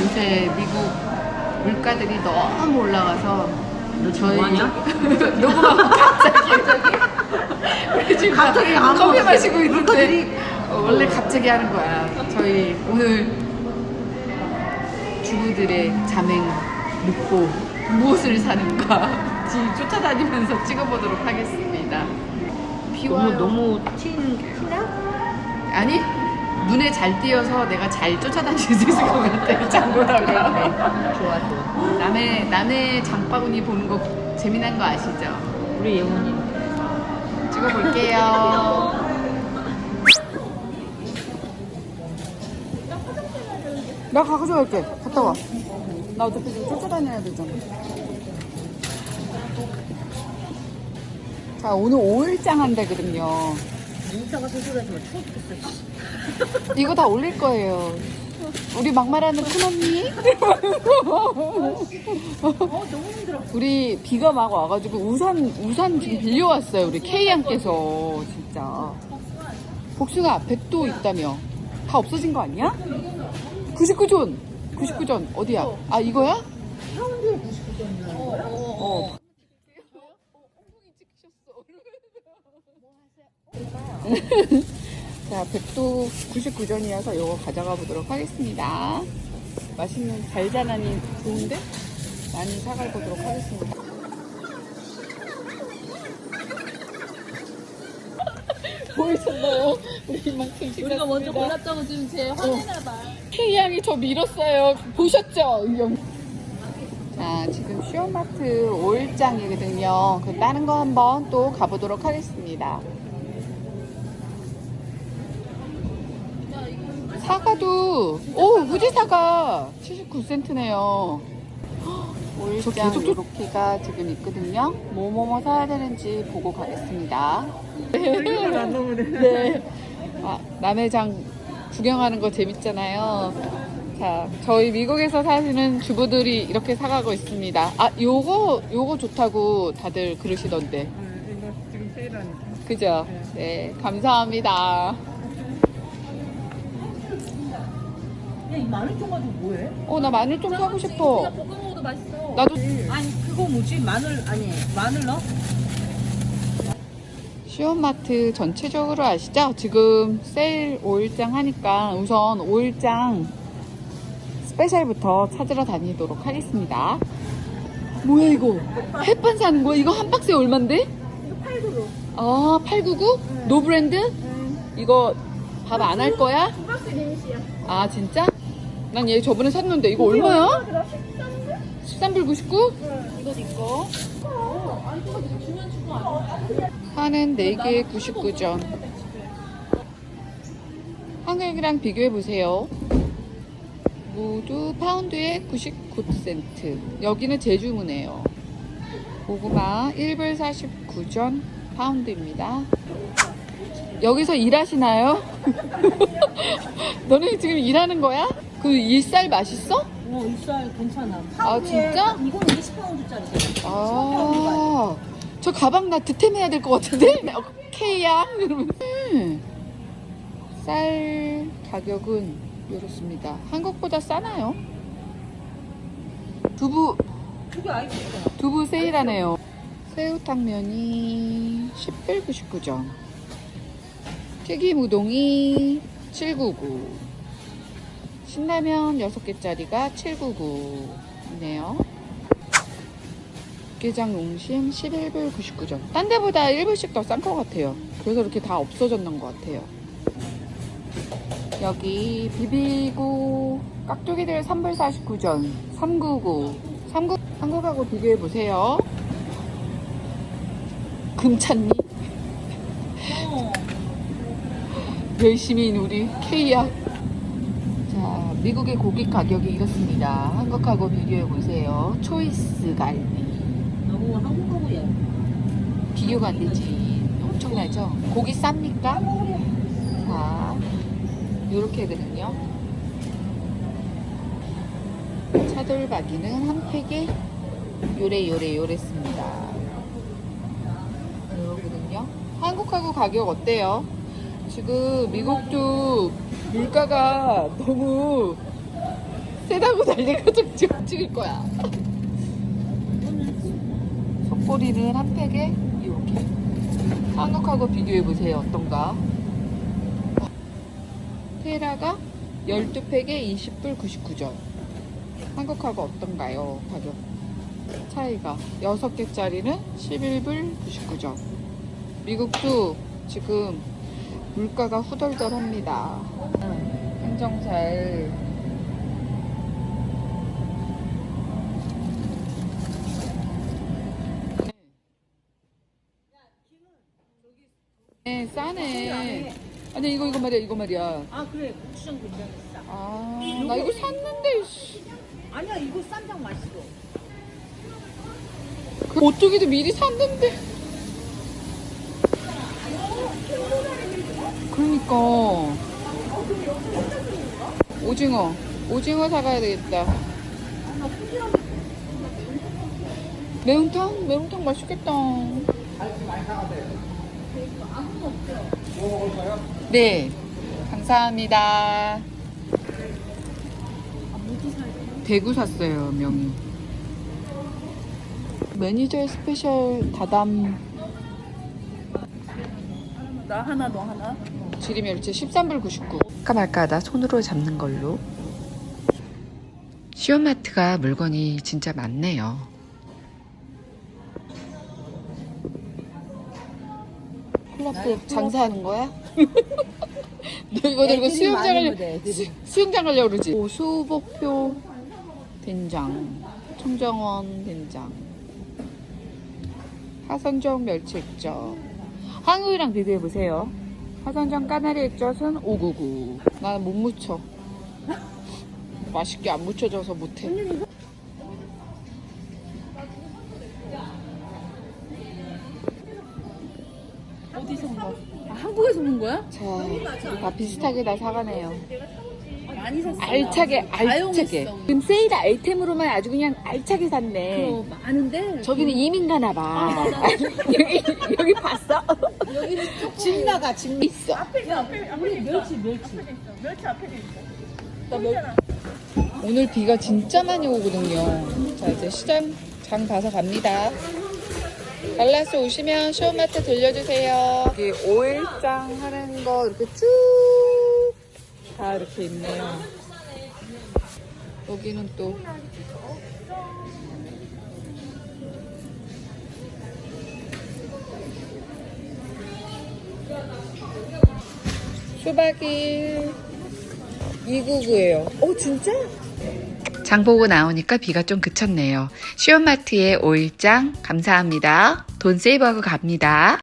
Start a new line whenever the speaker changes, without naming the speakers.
요새 미국 물가들이 너무 올라가서 저희? 녹음하고 갑자기 우리 지금
갑자기 안
커피. 마시고 있는데 어, 원래 갑자기 하는 거야. 저희 오늘 주부들의 자맹 묵고 무엇을 사는가 지 쫓아다니면서 찍어보도록 하겠습니다. 비
너무. 너무 튄 티나?
아니 눈에 잘 띄어서 내가 잘 쫓아다닐 수 있을 것 같아 장보다가
좋아 좋아.
남의 남의 장바구니 보는 거 재미난 거 아시죠?
우리 예원이.
찍어볼게요. 나 가져갈게. 갔다 와. 나 어차피 좀 쫓아다녀야 되잖아. 자, 오늘 5일장 한다거든요.
문자가 소설하지만 추워 죽겠어.
이거 다 올릴 거예요. 우리 막말하는 큰 언니?
어 너무 힘들어.
우리 비가 막 와가지고 우산, 우산 지금 빌려왔어요. 우리 K양께서. 진짜. 복숭아 앞에 또 있다며. 다 없어진 거 아니야? 99존. 99존. 어디야? 아, 이거야?
99점이라는 거야?
어. 자, 백도 99전이어서 이거 가져가 보도록 하겠습니다. 맛있는 달자나니 좋은데? 많이 사갈 보도록 하겠습니다. 보이셨나요? 우리 이만큼
우리가 먼저 골랐다고 지금 제 화내나 봐.
K양이 저 밀었어요. 보셨죠? 이경. 자, 지금 쇼마트 5일장이거든요. 그 다른 거 한번 또 가보도록 하겠습니다. 사과도, 오, 후지 사과 79센트네요. 5일장 이렇게가 지금 있거든요. 뭐뭐뭐 사야 되는지 보고 가겠습니다.
안 넘으네.
네. 아, 남의 장 구경하는 거 재밌잖아요. 자, 저희 미국에서 사시는 주부들이 이렇게 사가고 있습니다. 아, 요거, 요거 좋다고 다들 그러시던데.
세일하니까.
그죠? 네, 감사합니다.
야이 마늘 좀 가지고 뭐해?
어, 나 마늘 좀 사고 싶어.
볶아 먹어도 맛있어.
나도
아니 그거 뭐지? 마늘 아니 마늘 넣어?
시온마트 전체적으로 아시죠? 지금 세일 5일장 하니까 우선 5일장 스페셜부터 찾으러 다니도록 하겠습니다. 뭐야 이거? 햇반 사는 거야? 이거 한 박스에 얼만데?
이거 8kg.
아, 899? 노 브랜드? 이거 밥 안 할 거야?
두 박스 리미시야.
아, 진짜? 난 얘 저번에 샀는데 이거 얼마야?
그럼 13불?
13불 99?
이거 아니야?
파는 4개에 99전. 한국이랑 비교해보세요. 모두 파운드에 99센트. 여기는 제주문이에요. 고구마 1불 49전 파운드입니다. 여기서 일하시나요? 너네 지금 일하는 거야? 그 일살 맛있어?
어 일살 괜찮아.
아, 진짜?
이거는 20파운드짜리.
아, 저 가방 나 득템해야 될 것 같은데? 이러면. 음, 쌀 가격은 이렇습니다. 한국보다 싸나요? 두부,
그게 아이스 있잖아.
두부 세일하네요. 새우탕면이 10불 99전. 튀김 우동이 799. 신라면 6개짜리가 799이네요. 육개장 용심 11불 99전. 딴 데보다 1불씩 더 싼 것 같아요. 그래서 이렇게 다 없어졌는 것 같아요. 여기 비비고 깍두기들 3불 49전. 399. 39. 한국하고 비교해보세요. 금찬니?
어.
열심히 우리 K야. 자, 미국의 고기 가격이 이렇습니다. 한국하고 비교해 보세요. 초이스 갈비.
너무 한국하고 야.
비교가 안 되지. 엄청나죠? 고기 쌉니까? 자, 요렇게거든요. 차돌박이는 한 팩에 요래 요래 요랬습니다. 요거거든요. 한국하고 가격 어때요? 지금 미국도 물가가 너무 세다고 달리가지고 지금 찍을 거야. 속꼬리는 한 팩에 이렇게. 한국하고 비교해 보세요. 어떤가? 테라가 12팩에 20불 99점. 한국하고 어떤가요? 가격 차이가 6개짜리는 11불 99점. 미국도 지금 물가가 후덜덜합니다. 행정잘 네, 싸네. 아니 이거 이거 말이야 이거 말이야.
아 그래 고추장 굉장히 싸.
아, 나 이거 샀는데. 씨.
아니야 이거 쌈장 맛있어.
그 오뚜기도 미리 샀는데. 그러니까. 오징어. 오징어 사가야 되겠다. 매운탕? 매운탕 맛있겠다. 네. 감사합니다. 대구 샀어요, 명이. 매니저의 스페셜 다담
나 하나 너 하나.
지리 멸치 13불 99. 할까 말까 하다 손으로 잡는 걸로. 시오마트가 물건이 진짜 많네요. 콜라프 장사하는 거야? 너 이거 들고 수영장 가려 수영장 가려고 그러지? 오, 수복표 된장, 청정원 된장, 하선정 멸치 액젓. 한우이랑 비교해 보세요. 하선정 까나리 액젓은 599. 나는 못 묻혀. 맛있게 안 묻혀져서 못해.
어디서 온 거?
아, 한국에서 온 거야?
자, 다 비슷하게 다 사가네요.
많이 샀어.
알차게, 알차게.
다용했어.
지금 세일 아이템으로만 아주 그냥 알차게 샀네.
어, 많은데.
저기는 이민 가나 봐. 여기, 여기?
여기는 집 나가 집.
있어.
우리 멸치 멸치.
오늘 비가 진짜 많이 오거든요. 자, 이제 시장 장 봐서 갑니다. 달라스 오시면 쇼마트 들려주세요. 여기 오일장 하는 거 이렇게 쭉 다 이렇게 있네요. 여기는 또 수박이 299예요. 어 진짜? 장 보고 나오니까 비가 좀 그쳤네요. 시온마트의 오일장 감사합니다. 돈 세이브하고 갑니다.